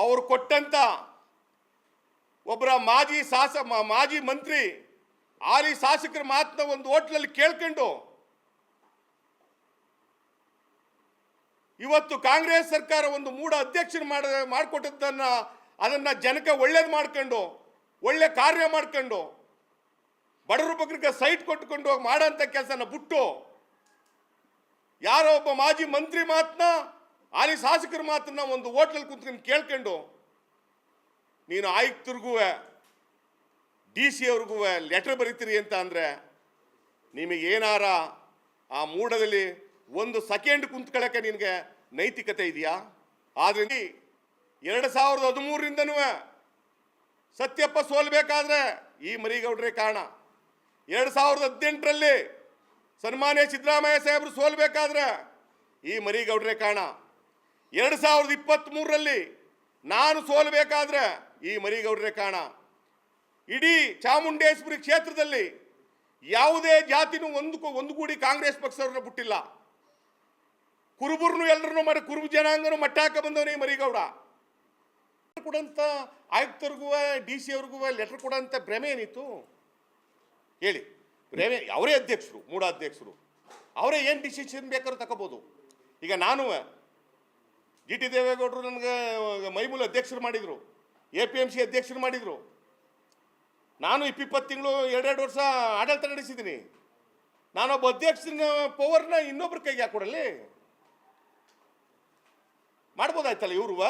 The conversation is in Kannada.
ಅವರು ಕೊಟ್ಟಂತ ಒಬ್ಬರ ಮಾಜಿ ಶಾಸ ಮಾಜಿ ಮಂತ್ರಿ ಆಲಿ ಶಾಸಕರ ಮಾತನ್ನ ಒಂದು ಹೋಟ್ಲಲ್ಲಿ ಕೇಳ್ಕೊಂಡು, ಇವತ್ತು ಕಾಂಗ್ರೆಸ್ ಸರ್ಕಾರ ಒಂದು ಮೂಡ ಅಧ್ಯಕ್ಷರು ಮಾಡ, ಮಾಡಿಕೊಟ್ಟದ್ದನ್ನ, ಅದನ್ನ ಜನಕ್ಕೆ ಒಳ್ಳೇದು ಮಾಡ್ಕೊಂಡು, ಒಳ್ಳೆ ಕಾರ್ಯ ಮಾಡ್ಕೊಂಡು, ಬಡವ್ರ ಬಗ್ಗರಿಗೆ ಸೈಟ್ ಕೊಟ್ಟುಕೊಂಡು ಹೋಗಿ ಮಾಡೋಂಥ ಕೆಲಸನ ಬಿಟ್ಟು, ಯಾರೋ ಒಬ್ಬ ಮಾಜಿ ಮಂತ್ರಿ ಮಾತನ್ನ ಹಾಲಿ ಶಾಸಕರು ಮಾತನ್ನ ಒಂದು ಹೋಟ್ಲಲ್ಲಿ ಕುಂತ್ಕೊಂಡು ಕೇಳ್ಕೊಂಡು, ನೀನು ಆಯುಕ್ತರಿಗೂ ಡಿ ಸಿ ಅವ್ರಿಗೂ ಲೆಟರ್ ಬರೀತೀರಿ ಅಂತ ಅಂದರೆ, ನಿಮಗೇನಾರ ಆ ಮೂಡದಲ್ಲಿ ಒಂದು ಸೆಕೆಂಡ್ ಕುಂತ್ಕೊಳ್ಳೋಕೆ ನಿನಗೆ ನೈತಿಕತೆ ಇದೆಯಾ? ಆದರೆ ಎರಡು ಸಾವಿರದ ಹದಿಮೂರರಿಂದನೂ ಸತ್ಯಪ್ಪ ಸೋಲ್ಬೇಕಾದ್ರೆ ಈ ಮರಿಗೌಡ್ರೆ ಕಾರಣ. ಎರಡು ಸಾವಿರದ ಹದಿನೆಂಟರಲ್ಲಿ ಸನ್ಮಾನ್ಯ ಸಿದ್ದರಾಮಯ್ಯ ಸಾಹೇಬರು ಸೋಲ್ಬೇಕಾದ್ರೆ ಈ ಮರಿಗೌಡ್ರೆ ಕಾರಣ. ಎರಡು ಸಾವಿರದ ಇಪ್ಪತ್ತ್ಮೂರರಲ್ಲಿ ನಾನು ಸೋಲಬೇಕಾದ್ರೆ ಈ ಮರಿಗೌಡರೇ ಕಾಣ ಇಡೀ ಚಾಮುಂಡೇಶ್ವರಿ ಕ್ಷೇತ್ರದಲ್ಲಿ ಯಾವುದೇ ಜಾತಿನೂ ಒಂದು ಒಂದುಗೂಡಿ ಕಾಂಗ್ರೆಸ್ ಪಕ್ಷದವ್ರನ್ನ ಬಿಟ್ಟಿಲ್ಲ. ಕುರುಬರ್ನು ಎಲ್ಲರನ್ನೂ ಮರ, ಕುರುಬ ಜನಾಂಗನು ಮಟ್ಟಾಕ ಬಂದವನೇ ಮರಿಗೌಡ. ಕೊಡಂತ ಆಯುಕ್ತರಿಗೂ, ಡಿ ಸಿ ಅವ್ರಿಗೂ ಲೆಟರ್ ಕೊಡೋಂಥ ಭ್ರಮೆ ಏನಿತ್ತು? ಹೇಳಿ. ಭ್ರಮೆ, ಅವರೇ ಅಧ್ಯಕ್ಷರು ಮೂಡ ಅಧ್ಯಕ್ಷರು ಅವರೇ ಏನು ಡಿಸಿಷನ್ ಬೇಕಾದ್ರೂ ತಗೋಬೋದು. ಈಗ ನಾನು ಜಿ ಟಿ ದೇವೇಗೌಡರು ನನಗೆ ಮೈಮೂಲ ಅಧ್ಯಕ್ಷರು ಮಾಡಿದರು. ಎ ಪಿ ಎಂ ಸಿ ಅಧ್ಯಕ್ಷರು ಮಾಡಿದರು. ನಾನು ಇಪ್ಪಿಪ್ಪತ್ತು ತಿಂಗಳು ಎರಡೆರಡು ವರ್ಷ ಆಡಳಿತ ನಡೆಸಿದ್ದೀನಿ. ನಾನೊಬ್ಬ ಅಧ್ಯಕ್ಷನ ಪವರ್ನ ಇನ್ನೊಬ್ರ ಕೈಗೆ ಹಾಕೊಡಲಿ ಮಾಡ್ಬೋದಾಯ್ತಲ್ಲ ಇವ್ರುವ